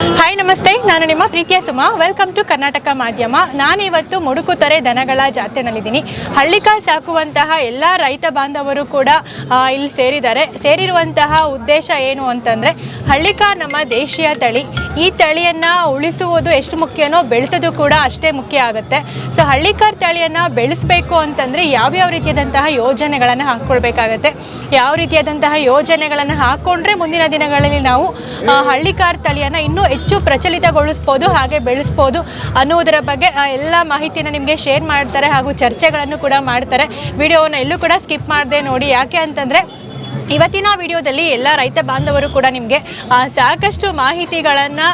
Hi ನಮಸ್ತೆ, ನಾನು ನಿಮ್ಮ ಪ್ರೀತಿಯ ಸುಮ. ವೆಲ್ಕಮ್ ಟು ಕರ್ನಾಟಕ ಮಾಧ್ಯಮ. ನಾನಿವತ್ತು ಮುಡುಕುತರೆ ದನಗಳ ಜಾತ್ರೆನಲ್ಲಿದ್ದೀನಿ. ಹಳ್ಳಿಕಾರ್ ಸಾಕುವಂತಹ ಎಲ್ಲ ರೈತ ಬಾಂಧವರು ಕೂಡ ಇಲ್ಲಿ ಸೇರಿದ್ದಾರೆ. ಸೇರಿರುವಂತಹ ಉದ್ದೇಶ ಏನು ಅಂತಂದರೆ ಹಳ್ಳಿಕಾರ್ ನಮ್ಮ ದೇಶೀಯ ತಳಿ. ಈ ತಳಿಯನ್ನು ಉಳಿಸುವುದು ಎಷ್ಟು ಮುಖ್ಯನೋ ಬೆಳೆಸೋದು ಕೂಡ ಅಷ್ಟೇ ಮುಖ್ಯ ಆಗುತ್ತೆ. ಸೊ ಹಳ್ಳಿಕಾರ್ ತಳಿಯನ್ನು ಬೆಳೆಸಬೇಕು ಅಂತಂದರೆ ಯಾವ್ಯಾವ ರೀತಿಯಾದಂತಹ ಯೋಜನೆಗಳನ್ನು ಹಾಕ್ಕೊಳ್ಬೇಕಾಗತ್ತೆ. ಯಾವ ರೀತಿಯಾದಂತಹ ಯೋಜನೆಗಳನ್ನು ಹಾಕ್ಕೊಂಡ್ರೆ ಮುಂದಿನ ದಿನಗಳಲ್ಲಿ ನಾವು ಹಳ್ಳಿಕಾರ್ ತಳಿಯನ್ನು ಇನ್ನೂ ಹೆಚ್ಚು ಪ್ರಚಲಿತಗೊಳಿಸ್ಬೋದು, ಹಾಗೆ ಬೆಳೆಸ್ಬೋದು ಅನ್ನುವುದರ ಬಗ್ಗೆ ಎಲ್ಲ ಮಾಹಿತಿನ ನಿಮಗೆ ಶೇರ್ ಮಾಡ್ತಾರೆ ಹಾಗೂ ಚರ್ಚೆಗಳನ್ನು ಕೂಡ ಮಾಡ್ತಾರೆ. ವಿಡಿಯೋವನ್ನು ಎಲ್ಲೂ ಕೂಡ ಸ್ಕಿಪ್ ಮಾಡದೆ ನೋಡಿ. ಯಾಕೆ ಅಂತಂದರೆ ಇವತ್ತಿನ ವಿಡಿಯೋದಲ್ಲಿ ಎಲ್ಲ ರೈತ ಬಾಂಧವರು ಕೂಡ ನಿಮಗೆ ಸಾಕಷ್ಟು ಮಾಹಿತಿಗಳನ್ನು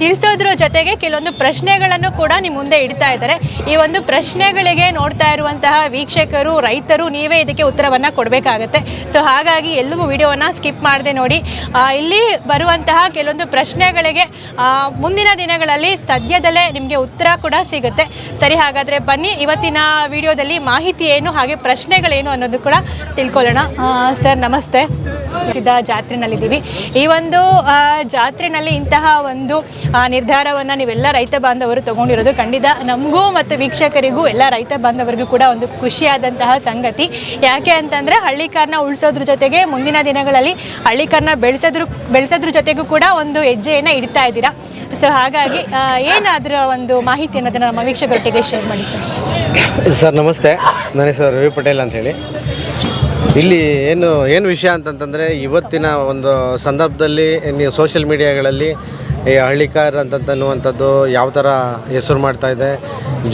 ತಿಳಿಸೋದ್ರ ಜೊತೆಗೆ ಕೆಲವೊಂದು ಪ್ರಶ್ನೆಗಳನ್ನು ಕೂಡ ನಿಮ್ಮ ಮುಂದೆ ಇಡ್ತಾ ಇದ್ದಾರೆ. ಈ ಒಂದು ಪ್ರಶ್ನೆಗಳಿಗೆ ನೋಡ್ತಾ ಇರುವಂತಹ ವೀಕ್ಷಕರು, ರೈತರು, ನೀವೇ ಇದಕ್ಕೆ ಉತ್ತರವನ್ನು ಕೊಡಬೇಕಾಗತ್ತೆ. ಸೊ ಹಾಗಾಗಿ ಎಲ್ಲೂ ವಿಡಿಯೋವನ್ನು ಸ್ಕಿಪ್ ಮಾಡದೆ ನೋಡಿ. ಇಲ್ಲಿ ಬರುವಂತಹ ಕೆಲವೊಂದು ಪ್ರಶ್ನೆಗಳಿಗೆ ಮುಂದಿನ ದಿನಗಳಲ್ಲಿ ಸದ್ಯದಲ್ಲೇ ನಿಮಗೆ ಉತ್ತರ ಕೂಡ ಸಿಗುತ್ತೆ. ಸರಿ, ಹಾಗಾದರೆ ಬನ್ನಿ, ಇವತ್ತಿನ ವಿಡಿಯೋದಲ್ಲಿ ಮಾಹಿತಿ ಏನು, ಹಾಗೆ ಪ್ರಶ್ನೆಗಳೇನು ಅನ್ನೋದು ಕೂಡ ತಿಳ್ಕೊಳ್ಳೋಣ. ಸರ್, ನಮಸ್ತೆ. ಸಿದ್ಧ ಜಾತ್ರೆನಲ್ಲಿದ್ದೀವಿ. ಈ ಒಂದು ಜಾತ್ರೆನಲ್ಲಿ ಇಂತಹ ಒಂದು ನಿರ್ಧಾರವನ್ನು ನೀವೆಲ್ಲ ರೈತ ಬಾಂಧವರು ತಗೊಂಡಿರೋದು ಖಂಡಿತ. ನಮಗೂ ಮತ್ತು ವೀಕ್ಷಕರಿಗೂ ಎಲ್ಲ ರೈತ ಬಾಂಧವರಿಗೂ ಕೂಡ ಒಂದು ಖುಷಿಯಾದಂತಹ ಸಂಗತಿ. ಯಾಕೆ ಅಂತಂದರೆ ಹಳ್ಳಿಕಾರನ್ನ ಉಳಿಸೋದ್ರ ಜೊತೆಗೆ ಮುಂದಿನ ದಿನಗಳಲ್ಲಿ ಹಳ್ಳಿಕಾರನ್ನ ಬೆಳೆಸೋದ್ರ ಬೆಳೆಸೋದ್ರ ಜೊತೆಗೂ ಕೂಡ ಒಂದು ಹೆಜ್ಜೆಯನ್ನು ಇಡ್ತಾ ಇದ್ದೀರಾ. ಸೊ ಹಾಗಾಗಿ ಏನಾದರೂ ಒಂದು ಮಾಹಿತಿ ಅನ್ನೋದನ್ನು ನಮ್ಮ ವೀಕ್ಷಕರೊಟ್ಟಿಗೆ ಶೇರ್ ಮಾಡಿ ಸರ್. ಸರ್, ನಮಸ್ತೆ. ನನ್ನ ಹೆಸರು ರವಿ ಪಟೇಲ್ ಅಂತ ಹೇಳಿ ಇಲ್ಲಿ ಏನು ಏನು ವಿಷಯ ಅಂತಂತಂದರೆ, ಇವತ್ತಿನ ಒಂದು ಸಂದರ್ಭದಲ್ಲಿ ನೀವು ಸೋಷಿಯಲ್ ಮೀಡಿಯಾಗಳಲ್ಲಿ ಈ ಹಳ್ಳಿಕಾರ್ ಅಂತಂತನ್ನುವಂಥದ್ದು ಯಾವ ಥರ ಹೆಸರು ಮಾಡ್ತಾ ಇದೆ,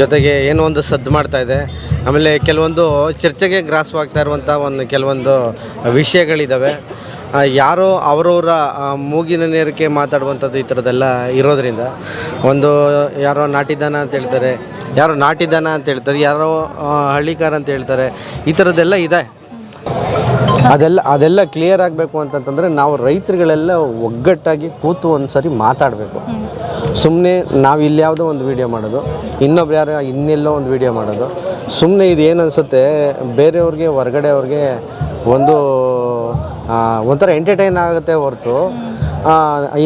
ಜೊತೆಗೆ ಏನೋ ಒಂದು ಸದ್ದು ಮಾಡ್ತಾ ಇದೆ, ಆಮೇಲೆ ಕೆಲವೊಂದು ಚರ್ಚೆಗೆ ಗ್ರಾಸವಾಗ್ತಾ ಇರುವಂಥ ಒಂದು ಕೆಲವೊಂದು ವಿಷಯಗಳಿದ್ದಾವೆ ಯಾರೋ ಅವರವರ ಮೂಗಿನ ನೇರಕ್ಕೆ ಮಾತಾಡುವಂಥದ್ದು ಈ ಥರದ್ದೆಲ್ಲ ಇರೋದರಿಂದ, ಒಂದು ಯಾರೋ ನಾಟಿದಾನ ಅಂತ ಹೇಳ್ತಾರೆ, ಯಾರೋ ನಾಟಿದಾನ ಅಂತ ಹೇಳ್ತಾರೆ, ಯಾರೋ ಹಳ್ಳಿಕಾರ ಅಂತ ಹೇಳ್ತಾರೆ, ಈ ಥರದ್ದೆಲ್ಲ ಇದೆ. ಅದೆಲ್ಲ ಅದೆಲ್ಲ ಕ್ಲಿಯರ್ ಆಗಬೇಕು ಅಂತಂತಂದರೆ ನಾವು ರೈತರುಗಳೆಲ್ಲ ಒಗ್ಗಟ್ಟಾಗಿ ಕೂತು ಒಂದು ಸರಿ ಮಾತಾಡಬೇಕು. ಸುಮ್ಮನೆ ನಾವು ಇಲ್ಲಿ ಯಾವುದೋ ಒಂದು ವಿಡಿಯೋ ಮಾಡೋದು ಇನ್ನೊಬ್ರು ಯಾರೋ ಇನ್ನೆಲ್ಲೋ ಒಂದು ವಿಡಿಯೋ ಮಾಡೋದು. ಸುಮ್ಮನೆ ಇದು ಏನು ಅನಿಸುತ್ತೆ ಬೇರೆಯವ್ರಿಗೆ ಹೊರಗಡೆ ಅವ್ರಿಗೆ ಒಂದು ಒಂಥರ ಎಂಟರ್ಟೈನ್ ಆಗುತ್ತೆ ಹೊರತು.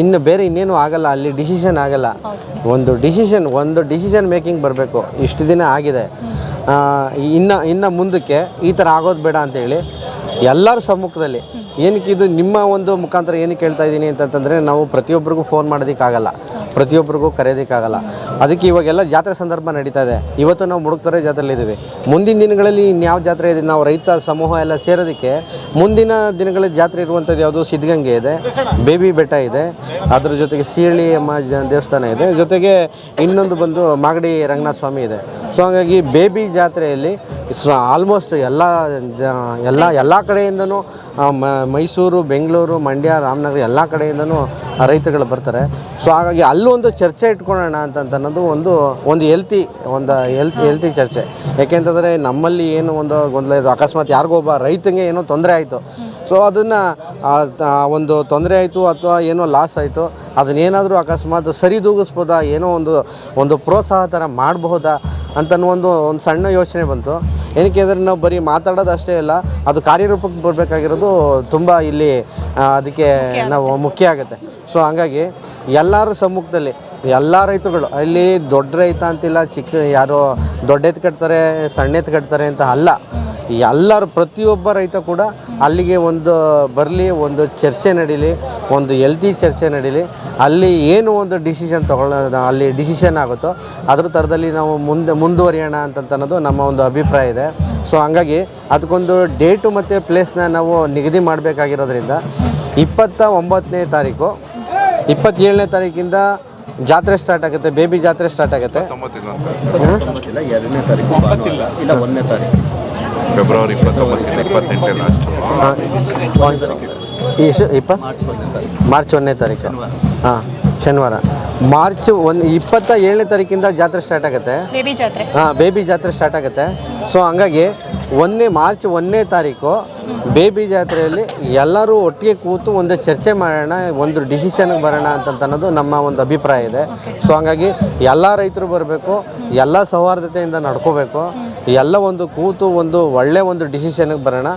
ಇನ್ನು ಬೇರೆ ಇನ್ನೇನು ಆಗಲ್ಲ ಅಲ್ಲಿ ಡಿಸಿಷನ್ ಆಗಲ್ಲ. ಒಂದು ಡಿಸಿಷನ್ ಒಂದು ಡಿಸಿಷನ್ ಮೇಕಿಂಗ್ ಬರಬೇಕು. ಇಷ್ಟು ದಿನ ಆಗಿದೆ. ಇನ್ನು ಇನ್ನು ಮುಂದಕ್ಕೆ ಈ ಥರ ಆಗೋದು ಬೇಡ ಅಂತೇಳಿ ಎಲ್ಲರ ಸಮ್ಮುಖದಲ್ಲಿ ಏನಕ್ಕೆ ಇದು ನಿಮ್ಮ ಒಂದು ಮುಖಾಂತರ ಏನಕ್ಕೆ ಹೇಳ್ತಾ ಇದ್ದೀನಿ ಅಂತಂತಂದರೆ ನಾವು ಪ್ರತಿಯೊಬ್ಬರಿಗೂ ಫೋನ್ ಮಾಡೋದಕ್ಕಾಗಲ್ಲ, ಪ್ರತಿಯೊಬ್ಬರಿಗೂ ಕರೆಯೋದಕ್ಕಾಗಲ್ಲ. ಅದಕ್ಕೆ ಇವಾಗೆಲ್ಲ ಜಾತ್ರೆ ಸಂದರ್ಭ ನಡೀತಾ ಇದೆ. ಇವತ್ತು ನಾವು ಮುಡುಕ್ತಾರೆ ಜಾತ್ರೆಯಲ್ಲಿದ್ದೀವಿ ಮುಂದಿನ ದಿನಗಳಲ್ಲಿ ಇನ್ಯಾವ ಜಾತ್ರೆ ಇದೆ, ನಾವು ರೈತ ಸಮೂಹ ಎಲ್ಲ ಸೇರೋದಕ್ಕೆ ಮುಂದಿನ ದಿನಗಳಲ್ಲಿ ಜಾತ್ರೆ ಇರುವಂಥದ್ದು ಯಾವುದು? ಸಿದ್ಧಗಂಗೆ ಇದೆ, ಬೇಬಿ ಬೆಟ್ಟ ಇದೆ, ಅದ್ರ ಜೊತೆಗೆ ಸೀಳಿ ಅಮ್ಮ ದೇವಸ್ಥಾನ ಇದೆ. ಜೊತೆಗೆ ಇನ್ನೊಂದು ಬಂದು ಮಾಗಡಿ ರಂಗನಾಥ ಸ್ವಾಮಿ ಇದೆ. ಸೊ ಹಾಗಾಗಿ ಬೇಬಿ ಜಾತ್ರೆಯಲ್ಲಿ ಆಲ್ಮೋಸ್ಟ್ ಎಲ್ಲ ಜ ಎಲ್ಲ ಎಲ್ಲ ಕಡೆಯಿಂದನೂ ಮೈಸೂರು ಬೆಂಗಳೂರು ಮಂಡ್ಯ ರಾಮನಗರ ಎಲ್ಲ ಕಡೆಯಿಂದನೂ ರೈತರುಗಳು ಬರ್ತಾರೆ. ಸೊ ಹಾಗಾಗಿ ಅಲ್ಲೊಂದು ಚರ್ಚೆ ಇಟ್ಕೊಳ್ಳೋಣ ಅಂತ ಅನ್ನೋದು ಒಂದು ಒಂದು ಹೆಲ್ತಿ ಒಂದು ಹೆಲ್ತ್ ಹೆಲ್ತಿ ಚರ್ಚೆ. ಯಾಕೆಂತಂದರೆ ನಮ್ಮಲ್ಲಿ ಏನು ಒಂದು ಗೊಂದಲ ಇದು ಅಕಸ್ಮಾತ್ ಯಾರಿಗೂ ಒಬ್ಬ ರೈತಂಗೆ ಏನೋ ತೊಂದರೆ ಆಯಿತು. ಸೊ ಅದನ್ನು ಒಂದು ತೊಂದರೆ ಆಯಿತು ಅಥವಾ ಏನೋ ಲಾಸ್ ಆಯಿತು ಅದನ್ನೇನಾದರೂ ಅಕಸ್ಮಾತ್ ಸರಿದೂಗಿಸ್ಬೋದಾ ಏನೋ ಒಂದು ಒಂದು ಪ್ರೋತ್ಸಾಹ ಥರ ಮಾಡಬಹುದಾ ಅಂತನೂ ಒಂದು ಒಂದು ಸಣ್ಣ ಯೋಚನೆ ಬಂತು. ಏನಕ್ಕೆ ಅಂದರೆ ನಾವು ಬರೀ ಮಾತಾಡೋದು ಅಷ್ಟೇ ಅಲ್ಲ ಅದು ಕಾರ್ಯರೂಪಕ್ಕೆ ಬರಬೇಕಾಗಿರೋದು ತುಂಬ ಇಲ್ಲಿ ಅದಕ್ಕೆ ನಾವು ಮುಖ್ಯ ಆಗುತ್ತೆ. ಸೊ ಹಂಗಾಗಿ ಎಲ್ಲರೂ ಸಮ್ಮುಖದಲ್ಲಿ ಎಲ್ಲ ರೈತರುಗಳು ಅಲ್ಲಿ ದೊಡ್ಡ ರೈತ ಅಂತಿಲ್ಲ ಚಿಕ್ಕ ಯಾರೋ ದೊಡ್ಡ ಎತ್ತು ಕಟ್ತಾರೆ ಸಣ್ಣ ಎತ್ತು ಕಟ್ತಾರೆ ಅಂತ ಅಲ್ಲ. ಎಲ್ಲರೂ ಪ್ರತಿಯೊಬ್ಬ ರೈತ ಕೂಡ ಅಲ್ಲಿಗೆ ಒಂದು ಬರಲಿ ಒಂದು ಚರ್ಚೆ ನಡೀಲಿ ಒಂದು ಎಲ್ತಿ ಚರ್ಚೆ ನಡೀಲಿ. ಅಲ್ಲಿ ಏನು ಒಂದು ಡಿಸಿಷನ್ ತಗೊಳ್ಳೋ ಅಲ್ಲಿ ಡಿಸಿಷನ್ ಆಗುತ್ತೋ ಅದ್ರ ಥರದಲ್ಲಿ ನಾವು ಮುಂದೆ ಮುಂದುವರಿಯೋಣ ಅಂತ ಅನ್ನೋದು ನಮ್ಮ ಒಂದು ಅಭಿಪ್ರಾಯ ಇದೆ. ಸೊ ಹಂಗಾಗಿ ಅದಕ್ಕೊಂದು ಡೇಟು ಮತ್ತು ಪ್ಲೇಸ್ನ ನಾವು ನಿಗದಿ ಮಾಡಬೇಕಾಗಿರೋದ್ರಿಂದ ಇಪ್ಪತ್ತ ಒಂಬತ್ತನೇ ತಾರೀಕು ಇಪ್ಪತ್ತೇಳನೇ ತಾರೀಕಿಂದ ಜಾತ್ರೆ ಸ್ಟಾರ್ಟ್ ಆಗುತ್ತೆ ಬೇಬಿ ಜಾತ್ರೆ ಸ್ಟಾರ್ಟ್ ಆಗುತ್ತೆ. ಫೆಬ್ರವರಿ ಇಪ್ಪತ್ತೊಂಬತ್ತಿಂದ ಇಪ್ಪತ್ತೆಂಟನೇ ಲಾಸ್ಟ್ ಎಷ್ಟು ಇಪ್ಪ? ಮಾರ್ಚ್ ಒಂದನೇ ತಾರೀಕು. ಹಾಂ ಶನಿವಾರ. ಮಾರ್ಚ್ ಒಂದು ಇಪ್ಪತ್ತ ಏಳನೇ ತಾರೀಕಿಂದ ಜಾತ್ರೆ ಸ್ಟಾರ್ಟ್ ಆಗುತ್ತೆ. ಬೇಬಿ ಜಾತ್ರೆ. ಹಾಂ ಬೇಬಿ ಜಾತ್ರೆ ಸ್ಟಾರ್ಟ್ ಆಗುತ್ತೆ. ಸೊ ಹಂಗಾಗಿ ಒಂದನೇ ಮಾರ್ಚ್ ಒಂದನೇ ತಾರೀಕು ಬೇಬಿ ಜಾತ್ರೆಯಲ್ಲಿ ಎಲ್ಲರೂ ಒಟ್ಟಿಗೆ ಕೂತು ಒಂದು ಚರ್ಚೆ ಮಾಡೋಣ ಒಂದು ಡಿಸಿಷನ್ಗೆ ಬರೋಣ ಅಂತ ಅನ್ನೋದು ನಮ್ಮ ಒಂದು ಅಭಿಪ್ರಾಯ ಇದೆ. ಸೊ ಹಂಗಾಗಿ ಎಲ್ಲ ರೈತರು ಬರಬೇಕು ಎಲ್ಲ ಸೌಹಾರ್ದತೆಯಿಂದ ನಡ್ಕೋಬೇಕು. ಎಲ್ಲ ಒಂದು ಕೂತು ಒಂದು ಒಳ್ಳೆ ಒಂದು ಡಿಸಿಷನ್ಗೆ ಬರೋಣ.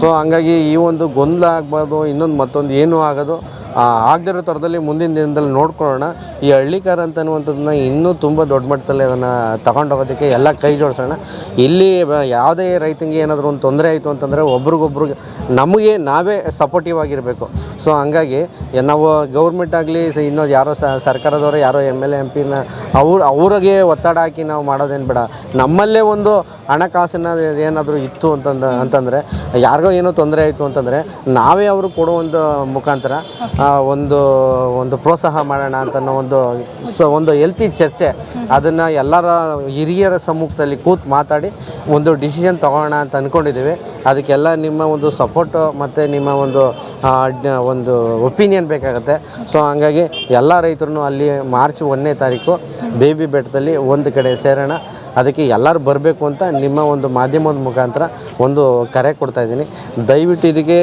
ಸೊ ಹಂಗಾಗಿ ಈ ಒಂದು ಗೊಂದಲ ಆಗ್ಬಾರ್ದು, ಇನ್ನೊಂದು ಮತ್ತೊಂದು ಏನೂ ಆಗೋದು. ಆಗದಿರೋ ಥರದಲ್ಲಿ ಮುಂದಿನ ದಿನದಲ್ಲಿ ನೋಡ್ಕೊಳ್ಳೋಣ. ಈ ಹಳ್ಳಿಕಾರ ಅಂತನ್ನುವಂಥದ್ದನ್ನ ಇನ್ನೂ ತುಂಬ ದೊಡ್ಡ ಮಟ್ಟದಲ್ಲಿ ಅದನ್ನು ತಗೊಂಡೋಗೋದಕ್ಕೆ ಎಲ್ಲ ಕೈ ಜೋಡಿಸೋಣ. ಇಲ್ಲಿ ಯಾವುದೇ ರೈತನಿಗೆ ಏನಾದರೂ ಒಂದು ತೊಂದರೆ ಆಯಿತು ಅಂತಂದರೆ ಒಬ್ರಿಗೊಬ್ರಿಗೆ ನಮಗೆ ನಾವೇ ಸಪೋರ್ಟಿವ್ ಆಗಿರಬೇಕು. ಸೊ ಹಂಗಾಗಿ ನಾವು ಗೌರ್ಮೆಂಟ್ ಆಗಲಿ ಇನ್ನೊಂದು ಯಾರೋ ಸರ್ಕಾರದವರು, ಯಾರೋ ಎಂ ಎಲ್ ಎ ಎಂ ಪಿನ ಅವ್ರು, ಅವ್ರಿಗೆ ಒತ್ತಡ ಹಾಕಿ ನಾವು ಮಾಡೋದೇನು ಬೇಡ. ನಮ್ಮಲ್ಲೇ ಒಂದು ಹಣಕಾಸಿನ ಏನಾದರೂ ಇತ್ತು ಅಂತಂದ, ಅಂತಂದರೆ, ಯಾರಿಗೋ ಏನೋ ತೊಂದರೆ ಆಯಿತು ಅಂತಂದರೆ, ನಾವೇ ಅವರು ಕೊಡೋ ಒಂದು ಮುಖಾಂತರ ಒಂದು ಒಂದು ಪ್ರೋತ್ಸಾಹ ಮಾಡೋಣ ಅಂತ ಒಂದು ಸೊ, ಒಂದು ಹೆಲ್ತಿ ಚರ್ಚೆ. ಅದನ್ನು ಎಲ್ಲರ ಹಿರಿಯರ ಸಮ್ಮುಖದಲ್ಲಿ ಕೂತು ಮಾತಾಡಿ ಒಂದು ಡಿಸಿಷನ್ ತಗೊಳ್ಳೋಣ ಅಂತ ಅಂದ್ಕೊಂಡಿದ್ದೀವಿ ಅದಕ್ಕೆಲ್ಲ ನಿಮ್ಮ ಒಂದು ಸಪೋರ್ಟು ಮತ್ತು ನಿಮ್ಮ ಒಂದು ಒಂದು ಒಪಿನಿಯನ್ ಬೇಕಾಗುತ್ತೆ. ಸೊ, ಹಂಗಾಗಿ ಎಲ್ಲ ರೈತರು ಅಲ್ಲಿ ಮಾರ್ಚ್ ಒಂದನೇ ತಾರೀಕು ಬೇಬಿ ಬೆಟ್ಟದಲ್ಲಿ ಒಂದು ಕಡೆ ಸೇರೋಣ. ಅದಕ್ಕೆ ಎಲ್ಲರೂ ಬರಬೇಕು ಅಂತ ನಿಮ್ಮ ಒಂದು ಮಾಧ್ಯಮದ ಮುಖಾಂತರ ಒಂದು ಕರೆ ಕೊಡ್ತಾ ಇದ್ದೀನಿ. ದಯವಿಟ್ಟು ಇದಕ್ಕೆ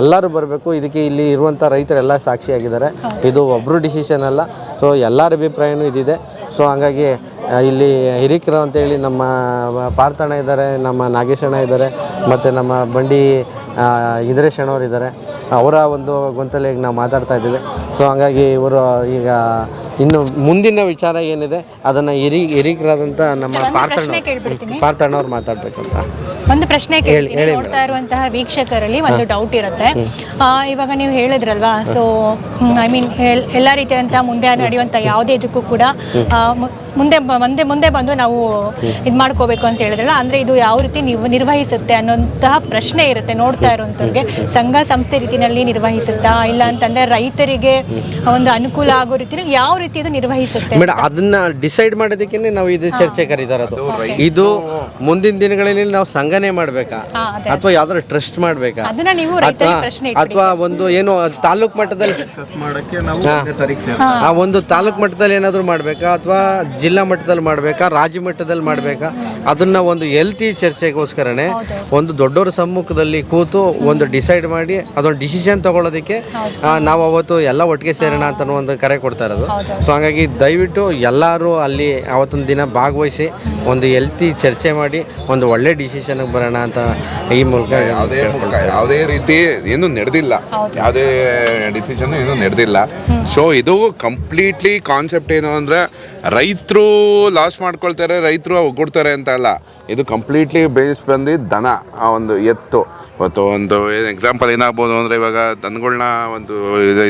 ಎಲ್ಲರೂ ಬರಬೇಕು. ಇದಕ್ಕೆ ಇಲ್ಲಿ ಇರುವಂಥ ರೈತರೆಲ್ಲ ಸಾಕ್ಷಿಯಾಗಿದ್ದಾರೆ. ಇದು ಒಬ್ಬರು ಡಿಸಿಷನ್ ಅಲ್ಲ. ಸೊ ಎಲ್ಲರ ಅಭಿಪ್ರಾಯನೂ ಇದಿದೆ. ಸೊ ಹಂಗಾಗಿ ಇಲ್ಲಿ ಹಿರಿಕರು ಅಂತೇಳಿ ನಮ್ಮ ಪಾರ್ಥಣ್ಣ ಇದ್ದಾರೆ ನಮ್ಮ ನಾಗೇಶಣ್ಣ ಇದ್ದಾರೆ ಮತ್ತು ನಮ್ಮ ಬಂಡಿ ಇದ್ರೇಶ್ ಅಣ್ಣವ್ರು ಇದ್ದಾರೆ. ಅವರ ಒಂದು ಗೊಂತಲಿಗೆ ನಾವು ಮಾತಾಡ್ತಾ ಇದ್ದೀವಿ. ಸೊ ಹಂಗಾಗಿ ಇವರು ಈಗ ಇನ್ನು ಮುಂದಿನ ವಿಚಾರ ಏನಿದೆ ಅದನ್ನು ಹಿರಿ ಹಿರಿಕರಾದಂಥ ನಮ್ಮ ಪಾರ್ಥಣ್ಣ ಪಾರ್ಥಣ್ಣವ್ರು ಮಾತಾಡ್ಬೇಕಂತ. ಒಂದು ಪ್ರಶ್ನೆ ಕೇಳ್ತೀನಿ. ನೋಡ್ತಾ ಇರುವಂತಹ ವೀಕ್ಷಕರಲ್ಲಿ ಒಂದು ಡೌಟ್ ಇರುತ್ತೆ. ಇವಾಗ ನೀವು ಹೇಳಿದ್ರಲ್ವಾ ಸೊ ಐ ಮೀನ್ ಎಲ್ಲ ರೀತಿಯಾದಂತಹ ಮುಂದೆ ನಡೆಯುವಂಥ ಯಾವುದೇ ಇದಕ್ಕೂ ಕೂಡ ಮುಂದೆ ಮುಂದೆ ಮುಂದೆ ಬಂದು ನಾವು ಇದು ಮಾಡ್ಕೋಬೇಕು ಅಂತ ಹೇಳಿದ್ರಲ್ಲ ಅಂದ್ರೆ ಇದು ಯಾವ ರೀತಿ ನೀವು ನಿರ್ವಹಿಸುತ್ತೆ ಅನ್ನೋಂತಹ ಪ್ರಶ್ನೆ ಇರುತ್ತೆ ನೋಡ್ತಾ ಇರುವಂಥವ್ರಿಗೆ ಸಂಘ ಸಂಸ್ಥೆ ರೀತಿನಲ್ಲಿ ನಿರ್ವಹಿಸುತ್ತಾ ಇಲ್ಲ ಅಂತಂದ್ರೆ ರೈತರಿಗೆ ಒಂದು ಅನುಕೂಲ ಆಗೋ ರೀತಿ ಯಾವ ರೀತಿ ಇದು ನಿರ್ವಹಿಸುತ್ತೆ ಮೇಡಮ್ ಅದನ್ನ ಡಿಸೈಡ್ ಮಾಡೋದಕ್ಕೆ ನಾವು ಇದು ಚರ್ಚೆ ಕರೀತಾರದು ಇದು ಮುಂದಿನ ದಿನಗಳಲ್ಲಿ ನಾವು ಸಂಘನೆ ಮಾಡಬೇಕಾ? ಅಥವಾ ಯಾವ್ದಾದ್ರು ಟ್ರಸ್ಟ್ ಮಾಡಬೇಕಾ? ಅದನ್ನ ನೀವು ರೈತರಿಗೆ ಪ್ರಶ್ನೆ. ಅಥವಾ ಒಂದು ಏನು ತಾಲೂಕ್ ಮಟ್ಟದಲ್ಲಿ ಆ ಒಂದು ತಾಲೂಕ್ ಮಟ್ಟದಲ್ಲಿ ಏನಾದರೂ ಮಾಡಬೇಕಾ? ಅಥವಾ ಜಿಲ್ಲಾ ಮಟ್ಟದಲ್ಲಿ ಮಾಡಬೇಕಾ ರಾಜ್ಯ ಮಟ್ಟದಲ್ಲಿ ಮಾಡಬೇಕಾ? ಅದನ್ನ ಒಂದು ಹೆಲ್ತಿ ಚರ್ಚೆಗೋಸ್ಕರನೇ ಒಂದು ದೊಡ್ಡವರ ಸಮ್ಮುಖದಲ್ಲಿ ಕೂತು ಒಂದು ಡಿಸೈಡ್ ಮಾಡಿ ಅದೊಂದು ಡಿಸಿಷನ್ ತಗೊಳ್ಳೋದಕ್ಕೆ ನಾವು ಅವತ್ತು ಎಲ್ಲ ಒಟ್ಟಿಗೆ ಸೇರೋಣ ಅಂತ ಒಂದು ಕರೆ ಕೊಡ್ತಾ ಇರೋದು. ಸೊ ಹಾಗಾಗಿ ದಯವಿಟ್ಟು ಎಲ್ಲರೂ ಅಲ್ಲಿ ಅವತ್ತೊಂದು ದಿನ ಭಾಗವಹಿಸಿ ಒಂದು ಹೆಲ್ತಿ ಚರ್ಚೆ ಮಾಡಿ ಒಂದು ಒಳ್ಳೆ ಡಿಸಿಷನ್ಗೆ ಬರೋಣ ಅಂತ ಈ ಮೂಲಕ ಯಾವುದೇ ಯಾವುದೇ ರೀತಿ ಏನು ನಡೆದಿಲ್ಲ. ಯಾವುದೇ ಡಿಸಿಷನ್ ಏನು ನಡೆದಿಲ್ಲ. ಸೊ ಇದು ಕಂಪ್ಲೀಟ್ಲಿ ಕಾನ್ಸೆಪ್ಟ್ ಏನು ಅಂದರೆ ರೈತರು ಲಾಸ್ ಮಾಡ್ಕೊಳ್ತಾರೆ, ರೈತರು ಒಗ್ಗೂಡ್ತಾರೆ ಅಂತ ಅಲ್ಲ. ಇದು ಕಂಪ್ಲೀಟ್ಲಿ ಬೇಸ್ ಬಂದು ದನ, ಆ ಒಂದು ಎತ್ತು. ಇವತ್ತು ಒಂದು ಎಕ್ಸಾಂಪಲ್ ಏನಾಗ್ಬೋದು ಅಂದರೆ ಇವಾಗ ದನಗಳನ್ನ ಒಂದು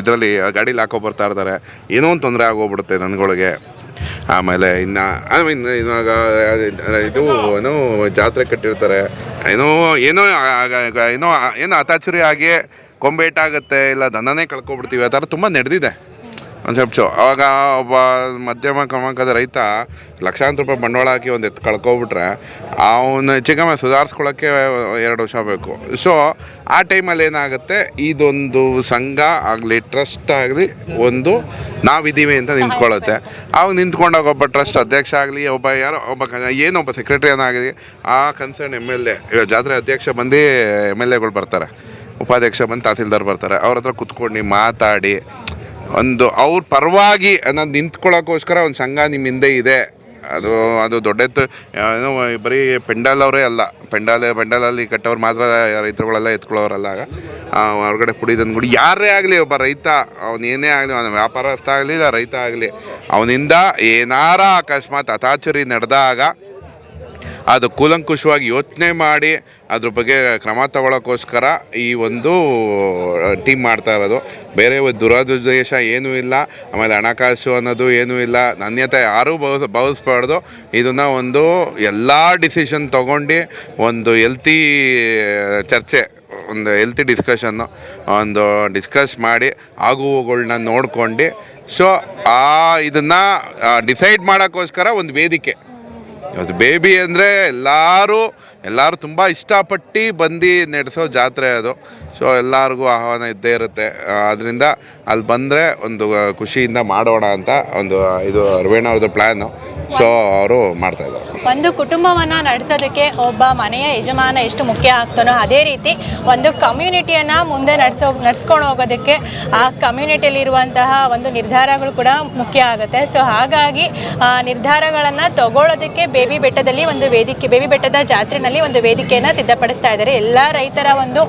ಇದರಲ್ಲಿ ಗಾಡಿಲಿ ಹಾಕೋ ಬರ್ತಾ ಇರ್ತಾರೆ. ಏನೋ ಒಂದು ತೊಂದರೆ ಆಗೋಗ್ಬಿಡುತ್ತೆ ದನಗಳಿಗೆ. ಆಮೇಲೆ ಇನ್ನು ಐ ಮೀನ್ ಇವಾಗ ಇದು, ಏನೋ ಜಾತ್ರೆ ಕಟ್ಟಿರ್ತಾರೆ. ಏನೋ ಏನೋ ಏನೋ ಏನೋ ಅತಾಚುರಿ ಆಗಿ ಕೊಂಬೇಟಾಗುತ್ತೆ ಇಲ್ಲ ದನನೇ ಕಳ್ಕೊಬಿಡ್ತೀವಿ, ಆ ಥರ ತುಂಬ ನಡೆದಿದೆ. ಕಾನ್ಸೆಪ್ಟ್ಸು ಅವಾಗ ಒಬ್ಬ ಮಧ್ಯಮ ಕ್ರಮಾಂಕದ ರೈತ ಲಕ್ಷಾಂತರ ರೂಪಾಯಿ ಬಂಡವಾಳ ಹಾಕಿ ಒಂದು ಎತ್ತು ಕಳ್ಕೊಬಿಟ್ರೆ ಅವನು ಚಿಕ್ಕಮ್ಮ ಸುಧಾರಿಸ್ಕೊಳ್ಳೋಕ್ಕೆ ಎರಡು ವರ್ಷ ಬೇಕು. ಸೊ ಆ ಟೈಮಲ್ಲಿ ಏನಾಗುತ್ತೆ? ಇದೊಂದು ಸಂಘ ಆಗಲಿ ಟ್ರಸ್ಟ್ ಆಗಲಿ, ಒಂದು ನಾವಿದ್ದೀವಿ ಅಂತ ನಿಂತ್ಕೊಳ್ಳುತ್ತೆ. ಅವಾಗ ನಿಂತ್ಕೊಂಡಾಗ ಒಬ್ಬ ಟ್ರಸ್ಟ್ ಅಧ್ಯಕ್ಷ ಆಗಲಿ, ಒಬ್ಬ ಯಾರೋ, ಒಬ್ಬ ಏನೊಬ್ಬ ಸೆಕ್ರೆಟರಿ ಏನಾಗಲಿ ಆ ಕನ್ಸರ್ನ್ ಎಂ ಎಲ್ ಎ ಜಾತ್ರೆ ಅಧ್ಯಕ್ಷ ಬಂದು ಎಂ ಎಲ್ ಎಗಳು ಬರ್ತಾರೆ. ಉಪಾಧ್ಯಕ್ಷ ಬಂದು ತಹಸೀಲ್ದಾರ್ ಬರ್ತಾರೆ. ಅವ್ರ ಹತ್ರ ಕುತ್ಕೊಂಡು ಮಾತಾಡಿ ಒಂದು ಅವ್ರ ಪರವಾಗಿ ನಾನು ನಿಂತ್ಕೊಳ್ಳೋಕ್ಕೋಸ್ಕರ ಒಂದು ಸಂಘ ನಿಮ್ಮ ಹಿಂದೆ ಇದೆ. ಅದು ಅದು ದೊಡ್ಡ ಎತ್ತು ಏನೋ ಬರೀ ಪೆಂಡಾಲ್ ಅವರೇ ಅಲ್ಲ. ಪೆಂಡಾಲ್, ಪೆಂಡಾಲಲ್ಲಿ ಕಟ್ಟೋರು ಮಾತ್ರ ರೈತರುಗಳೆಲ್ಲ ಎತ್ಕೊಳ್ಳೋರಲ್ಲ ಆಗ. ಹೊರಗಡೆ ಪುಡಿ ತಂದ್ಬಿಡಿ ಯಾರೇ ಆಗಲಿ ಒಬ್ಬ ರೈತ ಅವನೇನೇ ಆಗಲಿ, ಅವನ ವ್ಯಾಪಾರಸ್ಥ ಆಗಲಿ ಇಲ್ಲ ರೈತ ಆಗಲಿ, ಅವನಿಂದ ಏನಾರ ಅಕಸ್ಮಾತ್ ಅತಾಚುರಿ ನಡೆದಾಗ ಅದು ಕೂಲಂಕುಷವಾಗಿ ಯೋಚನೆ ಮಾಡಿ ಅದ್ರ ಬಗ್ಗೆ ಕ್ರಮ ತಗೊಳ್ಳೋಕ್ಕೋಸ್ಕರ ಈ ಒಂದು ಟೀಮ್ ಮಾಡ್ತಾ ಇರೋದು. ಬೇರೆ ದುರಾದುದ್ದೇಶ ಏನೂ ಇಲ್ಲ. ಆಮೇಲೆ ಹಣಕಾಸು ಅನ್ನೋದು ಏನೂ ಇಲ್ಲ. ಅನ್ಯತೆ ಯಾರೂ ಭಾವಿಸ್ ಭಾವಿಸ್ಬಾರ್ದು ಇದನ್ನು ಒಂದು ಎಲ್ಲ ಡಿಸಿಷನ್ ತೊಗೊಂಡು ಒಂದು ಎಲ್ತಿ ಚರ್ಚೆ, ಒಂದು ಹೆಲ್ತಿ ಡಿಸ್ಕಷನ್ನು, ಒಂದು ಡಿಸ್ಕಸ್ ಮಾಡಿ ಆಗುವುಗಳನ್ನ ನೋಡ್ಕೊಂಡು. ಸೊ, ಆ, ಇದನ್ನು ಡಿಸೈಡ್ ಮಾಡೋಕ್ಕೋಸ್ಕರ ಒಂದು ವೇದಿಕೆ. ಇವತ್ತು ಬೇಬಿ ಅಂದರೆ ಎಲ್ಲರೂ ಎಲ್ಲರೂ ತುಂಬ ಇಷ್ಟಪಟ್ಟು ಬಂದು ನಡೆಸೋ ಜಾತ್ರೆ ಅದು. ಸೊ ಎಲ್ಲರಿಗೂ ಆಹ್ವಾನ ಇದ್ದೇ ಇರುತ್ತೆ. ಅದರಿಂದ ಅಲ್ಲಿ ಬಂದರೆ ಒಂದು ಖುಷಿಯಿಂದ ಮಾಡೋಣ ಅಂತ ಒಂದು ಇದು ರವೇಣ ಅವ್ರದ್ದು ಪ್ಲ್ಯಾನು ಸೊ ಅವರು ಮಾಡ್ತಾ ಇದ್ದಾರೆ. ಒಂದು ಕುಟುಂಬವನ್ನು ನಡೆಸೋದಕ್ಕೆ ಒಬ್ಬ ಮನೆಯ ಯಜಮಾನ ಎಷ್ಟು ಮುಖ್ಯ ಆಗ್ತಾನೋ ಅದೇ ರೀತಿ ಒಂದು ಕಮ್ಯುನಿಟಿಯನ್ನು ಮುಂದೆ ನಡೆಸೋ ನಡ್ಸ್ಕೊಂಡು ಹೋಗೋದಕ್ಕೆ ಆ ಕಮ್ಯುನಿಟಿಯಲ್ಲಿರುವಂತಹ ಒಂದು ನಿರ್ಧಾರಗಳು ಕೂಡ ಮುಖ್ಯ ಆಗುತ್ತೆ. ಸೊ ಹಾಗಾಗಿ ಆ ನಿರ್ಧಾರಗಳನ್ನು ತಗೊಳ್ಳೋದಕ್ಕೆ ಬೇಬಿ ಬೆಟ್ಟದಲ್ಲಿ ಒಂದು ವೇದಿಕೆ ಬೇಬಿ ಬೆಟ್ಟದ ಜಾತ್ರೆನಲ್ಲಿ ಒಂದು ವೇದಿಕೆಯನ್ನು ಸಿದ್ಧಪಡಿಸ್ತಾ ಇದ್ದಾರೆ. ಎಲ್ಲ ರೈತರ ಒಂದು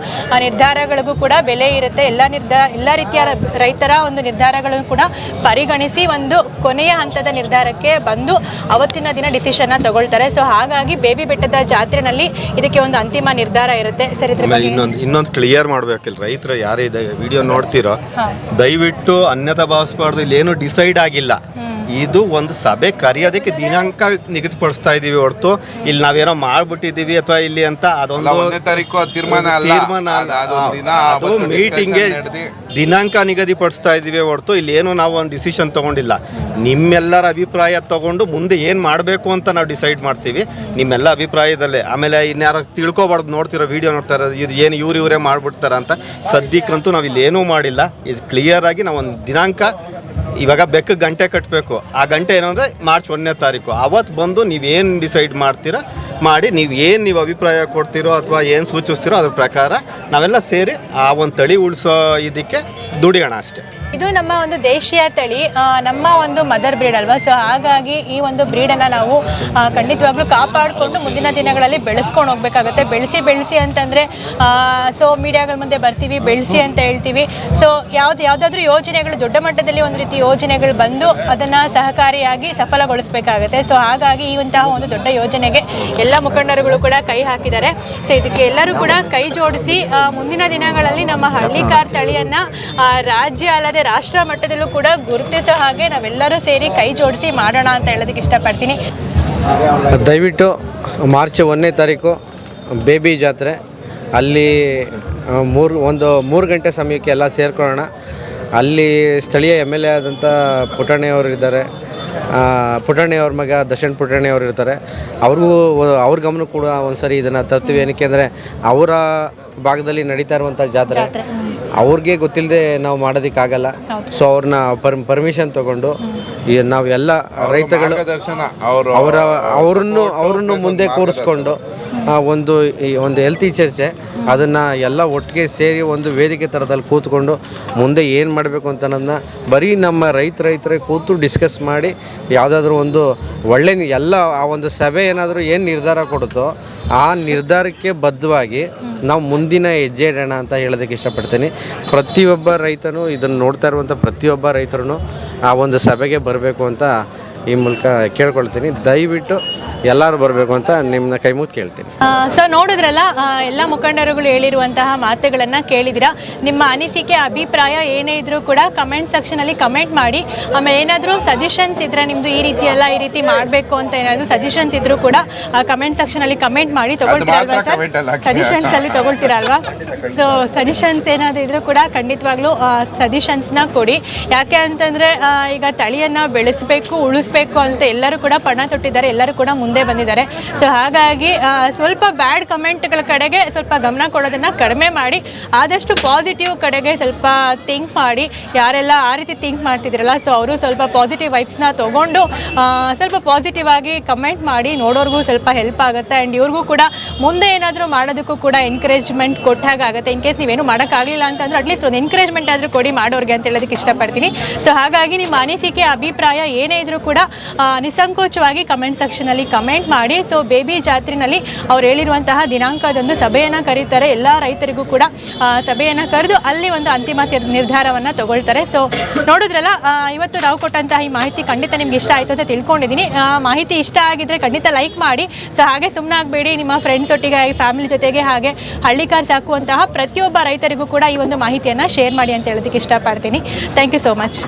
ನಿರ್ಧಾರಗಳಿಗೂ ಕೂಡ ಬೆಲೆ ಇರುತ್ತೆ. ಎಲ್ಲ ನಿರ್ಧಾರ ಎಲ್ಲ ರೀತಿಯ ರೈತರ ಒಂದು ನಿರ್ಧಾರಗಳನ್ನು ಕೂಡ ಪರಿಗಣಿಸಿ ಒಂದು ಕೊನೆಯ ಹಂತದ ನಿರ್ಧಾರಕ್ಕೆ ಬಂದು ಅವತ್ತಿನ ದಿನ ಡಿಸಿಷನ್ನ ತಗೊಳ್ತಾರೆ. ಸೊ ಹಾಗಾಗಿ ಬೇಬಿ ಬೆಟ್ಟದ ಜಾತ್ರೆನಲ್ಲಿ ಇದಕ್ಕೆ ಒಂದು ಅಂತಿಮ ನಿರ್ಧಾರ ಇರುತ್ತೆ. ಸರಿ ಇನ್ನೊಂದು ಇನ್ನೊಂದು ಕ್ಲಿಯರ್ ಮಾಡ್ಬೇಕಿಲ್ಲ. ರೈತರು ಯಾರೇ ಇದೆ ವಿಡಿಯೋ ನೋಡ್ತಿರೋ ದಯವಿಟ್ಟು ಅನ್ಯತಾ ಭಾವಿಸ್ಬಾರ್ದು ಇಲ್ಲೇನು ಡಿಸೈಡ್ ಆಗಿಲ್ಲ. ಇದು ಒಂದು ಸಭೆ ಕರೆಯೋದಕ್ಕೆ ದಿನಾಂಕ ನಿಗದಿಪಡಿಸ್ತಾ ಇದೀವಿ ಹೊರತು. ಇಲ್ಲಿ ನಾವೇನೋ ಮಾಡ್ಬಿಟ್ಟಿದೀವಿ ಅಥವಾ ಇಲ್ಲಿ ಅಂತ ಅದೊಂದು ತಾರೀಕು ತೀರ್ಮಾನ ಅದು- ಮೀಟಿಂಗ್ಗೆ ದಿನಾಂಕ ನಿಗದಿಪಡಿಸ್ತಾ ಇದೀವಿ ಹೊರತು. ಇಲ್ಲಿ ಏನು ನಾವು ಒಂದು ಡಿಸಿಷನ್ ತಗೊಂಡಿಲ್ಲ. ನಿಮ್ಮೆಲ್ಲರ ಅಭಿಪ್ರಾಯ ತಗೊಂಡು ಮುಂದೆ ಏನು ಮಾಡಬೇಕು ಅಂತ ನಾವು ಡಿಸೈಡ್ ಮಾಡ್ತೀವಿ. ನಿಮ್ಮೆಲ್ಲ ಅಭಿಪ್ರಾಯದಲ್ಲೇ. ಆಮೇಲೆ ಇನ್ಯಾರ ತಿಳ್ಕೊಬಾರ್ದು ನೋಡ್ತಿರೋ ವಿಡಿಯೋ ನೋಡ್ತಾರೆ ಇದು ಏನು ಇವ್ರು ಇವರೇ ಮಾಡ್ಬಿಡ್ತಾರ ಅಂತ ಸದ್ಯಕ್ಕಂತೂ ನಾವು ಇಲ್ಲಿ ಏನೂ ಮಾಡಿಲ್ಲ. ಇದು ಕ್ಲಿಯರ್ ಆಗಿ ನಾವು ಒಂದು ದಿನಾಂಕ ಇವಾಗ ಬೆಕ್ಕ ಗಂಟೆ ಕಟ್ಟಬೇಕು ಆ ಗಂಟೆ ಏನು ಅಂದರೆ ಮಾರ್ಚ್ ಒಂದನೇ ತಾರೀಕು. ಅವತ್ತು ಬಂದು ನೀವೇನು ಡಿಸೈಡ್ ಮಾಡ್ತೀರಾ? ಮಾಡಿ ನೀವು ಏನು ನೀವು ಅಭಿಪ್ರಾಯ ಕೊಡ್ತೀರೋ ಅಥವಾ ಏನು ಸೂಚಿಸ್ತೀರೋ ಅದ್ರ ಪ್ರಕಾರ ನಾವೆಲ್ಲ ಸೇರಿ ಆ ಒಂದು ತಳಿ ಉಳಿಸೋ ಇದಕ್ಕೆ ದುಡಿಯೋಣ ಅಷ್ಟೇ. ಇದು ನಮ್ಮ ಒಂದು ದೇಶೀಯ ತಳಿ ನಮ್ಮ ಒಂದು ಮದರ್ ಬ್ರೀಡ್ ಅಲ್ವಾ? ಸೊ ಹಾಗಾಗಿ ಈ ಒಂದು ಬ್ರೀಡನ್ನು ನಾವು ಖಂಡಿತವಾಗ್ಲೂ ಕಾಪಾಡಿಕೊಂಡು ಮುಂದಿನ ದಿನಗಳಲ್ಲಿ ಬೆಳೆಸ್ಕೊಂಡು ಹೋಗ್ಬೇಕಾಗುತ್ತೆ. ಬೆಳೆಸಿ ಬೆಳೆಸಿ ಅಂತಂದರೆ ಸೊ ಮೀಡಿಯಾಗಳ ಮುಂದೆ ಬರ್ತೀವಿ, ಬೆಳೆಸಿ ಅಂತ ಹೇಳ್ತೀವಿ. ಸೊ ಯಾವ್ದು, ಯಾವುದಾದ್ರೂ ಯೋಜನೆಗಳು, ದೊಡ್ಡ ಮಟ್ಟದಲ್ಲಿ ಒಂದು ರೀತಿ ಯೋಜನೆಗಳು ಬಂದು ಅದನ್ನು ಸಹಕಾರಿಯಾಗಿ ಸಫಲಗೊಳಿಸಬೇಕಾಗುತ್ತೆ. ಸೊ ಹಾಗಾಗಿ ಈ ಒಂತಹ ಒಂದು ದೊಡ್ಡ ಯೋಜನೆಗೆ ಎಲ್ಲ ಮುಖಂಡರುಗಳು ಕೂಡ ಕೈ ಹಾಕಿದ್ದಾರೆ. ಸೊ ಇದಕ್ಕೆ ಎಲ್ಲರೂ ಕೂಡ ಕೈ ಜೋಡಿಸಿ ಮುಂದಿನ ದಿನಗಳಲ್ಲಿ ನಮ್ಮ ಹಳ್ಳಿಕಾರ್ ತಳಿಯನ್ನು ರಾಜ್ಯ ಅಲ್ಲದೆ ರಾಷ್ಟ್ರ ಮಟ್ಟದಲ್ಲೂ ಕೂಡ ಗುರುತಿಸೋ ಹಾಗೆ ನಾವೆಲ್ಲರೂ ಸೇರಿ ಕೈ ಜೋಡಿಸಿ ಮಾಡೋಣ ಅಂತ ಹೇಳೋದಕ್ಕೆ ಇಷ್ಟಪಡ್ತೀನಿ. ದಯವಿಟ್ಟು ಮಾರ್ಚ್ ಒಂದನೇ ತಾರೀಕು ಬೇಬಿ ಜಾತ್ರೆ. ಅಲ್ಲಿ ಮೂರು, ಒಂದು ಮೂರು ಗಂಟೆ ಸಮಯಕ್ಕೆ ಎಲ್ಲ ಸೇರ್ಕೊಳ್ಳೋಣ. ಅಲ್ಲಿ ಸ್ಥಳೀಯ ಎಂ ಎಲ್ ಎ ಆದಂಥ ಪುಟಾಣಿಯವರು ಇದ್ದಾರೆ. ಪುಟಣಿಯವ್ರ ಮಗ ದರ್ಶನ್ ಅವ್ರು ಇರ್ತಾರೆ. ಅವ್ರಿಗೂ ಅವ್ರ ಗಮನ ಕೂಡ ಒಂದ್ಸರಿ ಇದನ್ನು ತರ್ತೀವಿ ಏನಕ್ಕೆ ಅಂದರೆ ಅವರ ಭಾಗದಲ್ಲಿ ನಡೀತಾ ಇರುವಂಥ ಜಾತ್ರೆ. ಅವ್ರಿಗೆ ಗೊತ್ತಿಲ್ಲದೆ ನಾವು ಮಾಡೋದಕ್ಕಾಗಲ್ಲ. ಸೊ ಅವ್ರನ್ನ ಪರ್ ಪರ್ಮಿಷನ್ ತಗೊಂಡು ಈ ನಾವು ಎಲ್ಲ ರೈತಗಳು ಅವರು ಅವರ ಅವರನ್ನು ಅವರನ್ನು ಮುಂದೆ ಕೂರಿಸ್ಕೊಂಡು ಒಂದು ಈ ಒಂದು ಹೆಲ್ತಿ ಚರ್ಚೆ ಅದನ್ನು ಎಲ್ಲ ಒಟ್ಟಿಗೆ ಸೇರಿ ಒಂದು ವೇದಿಕೆ ಥರದಲ್ಲಿ ಕೂತ್ಕೊಂಡು ಮುಂದೆ ಏನು ಮಾಡಬೇಕು ಅಂತ ಅನ್ನೋದನ್ನ ಬರೀ ನಮ್ಮ ರೈತ ರೈತರೇ ಕೂತು ಡಿಸ್ಕಸ್ ಮಾಡಿ ಯಾವುದಾದ್ರೂ ಒಂದು ಒಳ್ಳೆ ಎಲ್ಲ ಆ ಒಂದು ಸಭೆ ಏನಾದರೂ ಏನು ನಿರ್ಧಾರ ಕೊಡುತ್ತೋ ಆ ನಿರ್ಧಾರಕ್ಕೆ ಬದ್ಧವಾಗಿ ನಾವು ಮುಂದಿನ ಹೆಜ್ಜೆ ಇಡೋಣ ಅಂತ ಹೇಳೋದಕ್ಕೆ ಇಷ್ಟಪಡ್ತೀನಿ. ಪ್ರತಿಯೊಬ್ಬ ರೈತನು ಇದನ್ನು ನೋಡ್ತಾ ಇರುವಂಥ ಪ್ರತಿಯೊಬ್ಬ ರೈತರು ಆ ಒಂದು ಸಭೆಗೆ ಬರಬೇಕು ಅಂತ ಈ ಮೂಲಕ ಕೇಳ್ಕೊಳ್ತೀನಿ. ದಯವಿಟ್ಟು ಎಲ್ಲರೂ ಬರಬೇಕು ಅಂತ ನಿಮ್ಮನ್ನ ಕೈ ಮುಗಿದು ಕೇಳ್ತೀನಿ. ಸರ್ ನೋಡಿದ್ರಲ್ಲ ಆ, ಎಲ್ಲ ಮುಖಂಡರುಗಳು ಹೇಳಿರುವಂತಹ ಮಾತುಗಳನ್ನು ಕೇಳಿದಿರಾ. ನಿಮ್ಮ ಅನಿಸಿಕೆ ಅಭಿಪ್ರಾಯ ಏನೇ ಇದ್ರೂ ಕೂಡ ಕಮೆಂಟ್ ಸೆಕ್ಷನಲ್ಲಿ ಕಮೆಂಟ್ ಮಾಡಿ. ಆಮೇಲೆ ಏನಾದರೂ ಸಜೆಷನ್ಸ್ ಇದ್ರೆ ನಿಮ್ಮದು ಈ ರೀತಿ ಎಲ್ಲ ಈ ರೀತಿ ಮಾಡಬೇಕು ಅಂತ ಏನಾದರೂ ಸಜೆಷನ್ಸ್ ಇದ್ರೂ ಕೂಡ ಕಮೆಂಟ್ ಸೆಕ್ಷನಲ್ಲಿ ಕಮೆಂಟ್ ಮಾಡಿ ತೊಗೊಳ್ತೀರಲ್ವಾ ಸರ್. ಸಜೆಷನ್ಸ್ ಅಲ್ಲಿ ತಗೊಳ್ತೀರಲ್ವಾ? ಸೊ ಸಜೆಷನ್ಸ್ ಏನಾದರೂ ಇದ್ರೂ ಕೂಡ ಖಂಡಿತವಾಗ್ಲೂ ಸಜೆಷನ್ಸ್ನ ಕೊಡಿ. ಯಾಕೆ ಅಂತಂದರೆ ಈಗ ತಳಿಯನ್ನು ಬೆಳೆಸಬೇಕು ಉಳಿಸ್ಬೇಕು ಅಂತ ಎಲ್ಲರೂ ಕೂಡ ಪಣ ತೊಟ್ಟಿದ್ದಾರೆ, ಎಲ್ಲರೂ ಕೂಡ ಮುಂದೆ ಬಂದಿದ್ದಾರೆ. ಸೊ ಹಾಗಾಗಿ ಸ್ವಲ್ಪ ಬ್ಯಾಡ್ ಕಮೆಂಟ್ಗಳ ಕಡೆಗೆ ಸ್ವಲ್ಪ ಗಮನ ಕೊಡೋದನ್ನು ಕಡಿಮೆ ಮಾಡಿ, ಆದಷ್ಟು ಪಾಸಿಟಿವ್ ಕಡೆಗೆ ಸ್ವಲ್ಪ ಥಿಂಕ್ ಮಾಡಿ, ಯಾರೆಲ್ಲ ಆ ರೀತಿ ಥಿಂಕ್ ಮಾಡ್ತಿದ್ರಲ್ಲ ಸೊ ಅವರು ಸ್ವಲ್ಪ ಪಾಸಿಟಿವ್ ವೈಬ್ಸ್ನ ತೊಗೊಂಡು ಸ್ವಲ್ಪ ಪಾಸಿಟಿವ್ ಆಗಿ ಕಮೆಂಟ್ ಮಾಡಿ, ನೋಡೋರ್ಗೂ ಸ್ವಲ್ಪ ಹೆಲ್ಪ್ ಆಗುತ್ತೆ. ಆ್ಯಂಡ್ ಇವ್ರಿಗೂ ಕೂಡ ಮುಂದೆ ಏನಾದರೂ ಮಾಡೋದಕ್ಕೂ ಕೂಡ ಎನ್ಕರೇಜ್ಮೆಂಟ್ ಕೊಟ್ಟಾಗ ಆಗುತ್ತೆ. ಇನ್ ಕೇಸ್ ನೀವೇನು ಮಾಡೋಕ್ಕಾಗಲಿಲ್ಲ ಅಂತಂದ್ರೆ ಅಟ್ಲೀಸ್ಟ್ ಒಂದು ಎನ್ಕರೇಜ್ಮೆಂಟ್ ಆದರೂ ಕೊಡಿ ಮಾಡೋರಿಗೆ ಅಂತ ಹೇಳೋದಕ್ಕೆ ಇಷ್ಟಪಡ್ತೀನಿ. ಸೊ ಹಾಗಾಗಿ ನಿಮ್ಮ ಅನಿಸಿಕೆ, ಅಭಿಪ್ರಾಯ ಏನೇ ಇದ್ರೂ ಕೂಡ ನಿಸ್ಸಂಕೋಚವಾಗಿ ಕಮೆಂಟ್ ಸೆಕ್ಷನಲ್ಲಿ ಕಮೆಂಟ್ ಮಾಡಿ. ಸೊ ಬೇಬಿ ಜಾತ್ರೆನಲ್ಲಿ ಅವ್ರು ಹೇಳಿರುವಂತಹ ದಿನಾಂಕದೊಂದು ಸಭೆಯನ್ನು ಕರೀತಾರೆ. ಎಲ್ಲ ರೈತರಿಗೂ ಕೂಡ ಸಭೆಯನ್ನು ಕರೆದು ಅಲ್ಲಿ ಒಂದು ಅಂತಿಮ ನಿರ್ಧಾರವನ್ನ ತಗೊಳ್ತಾರೆ. ಸೊ ನೋಡಿದ್ರಲ್ಲ ಇವತ್ತು ನಾವು ಕೊಟ್ಟಂತಹ ಈ ಮಾಹಿತಿ ಖಂಡಿತ ನಿಮ್ಗೆ ಇಷ್ಟ ಆಯಿತು ಅಂತ ತಿಳ್ಕೊಂಡಿದ್ದೀನಿ. ಮಾಹಿತಿ ಇಷ್ಟ ಆಗಿದ್ರೆ ಖಂಡಿತ ಲೈಕ್ ಮಾಡಿ. ಸೊ ಹಾಗೆ ಸುಮ್ಮನೆ ಆಗಬೇಡಿ. ನಿಮ್ಮ ಫ್ರೆಂಡ್ಸ್ ಒಟ್ಟಿಗೆ ಫ್ಯಾಮಿಲಿ ಜೊತೆಗೆ ಹಾಗೆ ಹಳ್ಳಿಕಾರ್ ಸಾಕುವಂತಹ ಪ್ರತಿಯೊಬ್ಬ ರೈತರಿಗೂ ಕೂಡ ಈ ಒಂದು ಮಾಹಿತಿಯನ್ನು ಶೇರ್ ಮಾಡಿ ಅಂತ ಹೇಳೋದಕ್ಕೆ ಇಷ್ಟಪಡ್ತೀನಿ. Thank you so much